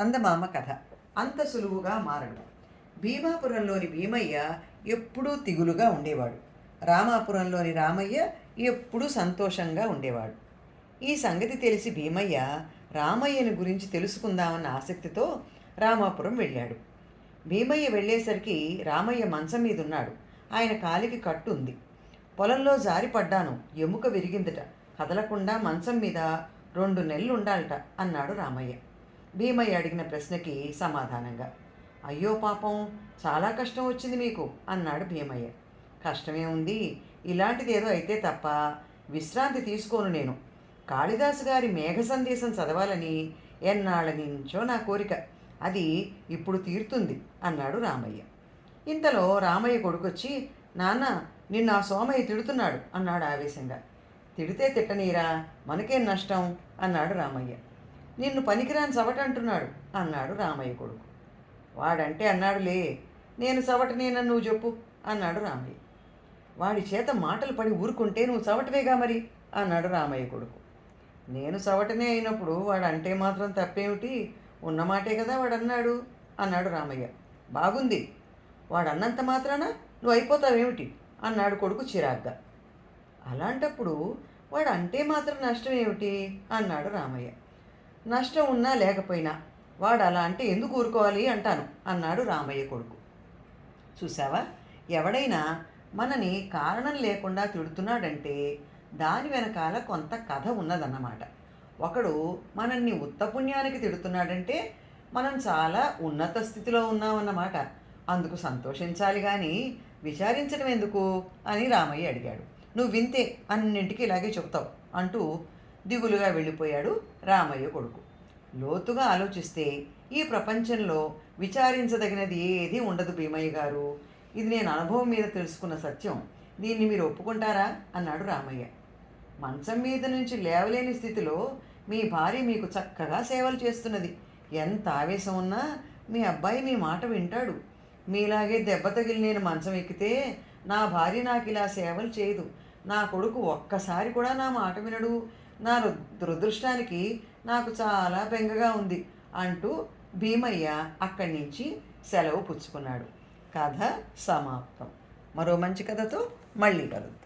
చందమామ కథ. అంత సులువుగా మారడు. భీమాపురంలోని భీమయ్య ఎప్పుడూ తిగులుగా ఉండేవాడు. రామాపురంలోని రామయ్య ఎప్పుడూ సంతోషంగా ఉండేవాడు. ఈ సంగతి తెలిసి భీమయ్య రామయ్యని గురించి తెలుసుకుందామన్న ఆసక్తితో రామాపురం వెళ్ళాడు. భీమయ్య వెళ్ళేసరికి రామయ్య మంచం మీద ఉన్నాడు ఆయన కాలికి కట్టు ఉంది. పొలంలో జారిపడ్డాను ఎముక విరిగిందట. కదలకుండా మంచం మీద రెండు నెలలు ఉండాలట అన్నాడు రామయ్య. భీమయ్య అడిగిన ప్రశ్నకి సమాధానంగా అయ్యో పాపం చాలా కష్టం వచ్చింది మీకు అన్నాడు భీమయ్య. కష్టమే ఉంది ఇలాంటిది ఏదో అయితే తప్ప విశ్రాంతి తీసుకోను నేను. కాళిదాసు గారి మేఘ సందేశం చదవాలని ఎన్నాళ్ళ నుంచో నా కోరిక. అది ఇప్పుడు తీరుతుంది అన్నాడు రామయ్య. ఇంతలో రామయ్య కొడుకొచ్చి నాన్న నిన్న ఆ సోమయ్య తిడుతున్నాడు అన్నాడు ఆవేశంగా. తిడితే తిట్టనీరా మనకేం నష్టం? అన్నాడు రామయ్య. నిన్ను పనికిరాని సవట అంటున్నాడు అన్నాడు రామయ్య కొడుకు. వాడంటే అన్నాడులే నేను సవటనేనని నువ్వు చెప్పు అన్నాడు రామయ్య. వాడి చేత మాటలు పడి ఊరుకుంటే నువ్వు సవటవేగా మరి అన్నాడు రామయ్య కొడుకు. నేను సవటనే అయినప్పుడు వాడు అంటే మాత్రం తప్పేమిటి? ఉన్నమాటే కదా వాడు అన్నాడు అన్నాడు రామయ్య. బాగుంది. వాడు అన్నంత మాత్రాన నువ్వు అయిపోతావేమిటి? అన్నాడు కొడుకు చిరాగ్గా. అలాంటప్పుడు వాడు అంటే మాత్రం నష్టం ఏమిటి అన్నాడు రామయ్య. నష్టం ఉన్నా లేకపోయినా వాడు అలా అంటే ఎందుకు ఊరుకోవాలి అంటాను అన్నాడు రామయ్య కొడుకు. చూసావా ఎవడైనా మనని కారణం లేకుండా తిడుతున్నాడంటే దాని వెనకాల కొంత కథ ఉన్నదన్నమాట. ఒకడు మనల్ని ఉత్తపుణ్యానికి తిడుతున్నాడంటే మనం చాలా ఉన్నత స్థితిలో ఉన్నామన్నమాట. అందుకు సంతోషించాలి కానీ విచారించడం ఎందుకు? అని రామయ్య అడిగాడు. నువ్వు వింతే అన్నింటికి ఇలాగే చెబుతావు అంటూ దిగులుగా వెళ్ళిపోయాడు రామయ్య కొడుకు. లోతుగా ఆలోచిస్తే ఈ ప్రపంచంలో విచారించదగినది ఏది ఉండదు భీమయ్య గారు. ఇది నేను అనుభవం మీద తెలుసుకున్న సత్యం. దీన్ని మీరు ఒప్పుకుంటారా? అన్నాడు రామయ్య. మంచం మీద నుంచి లేవలేని స్థితిలో మీ భార్య మీకు చక్కగా సేవలు చేస్తున్నది. ఎంత ఆవేశం ఉన్నా మీ అబ్బాయి మీ మాట వింటాడు. మీలాగే దెబ్బ తగిలి నేను మంచం ఎక్కితే నా భార్య నాకు ఇలా సేవలు చేయదు. నా కొడుకు ఒక్కసారి కూడా నా మాట వినడు. నా దురదృష్టానికి నాకు చాలా బెంగగా ఉంది అంటూ భీమయ్య అక్కడి నుంచి సెలవు పుచ్చుకున్నాడు. కథ సమాప్తం. మరో మంచి కథతో మళ్ళీ కలుద్దాం.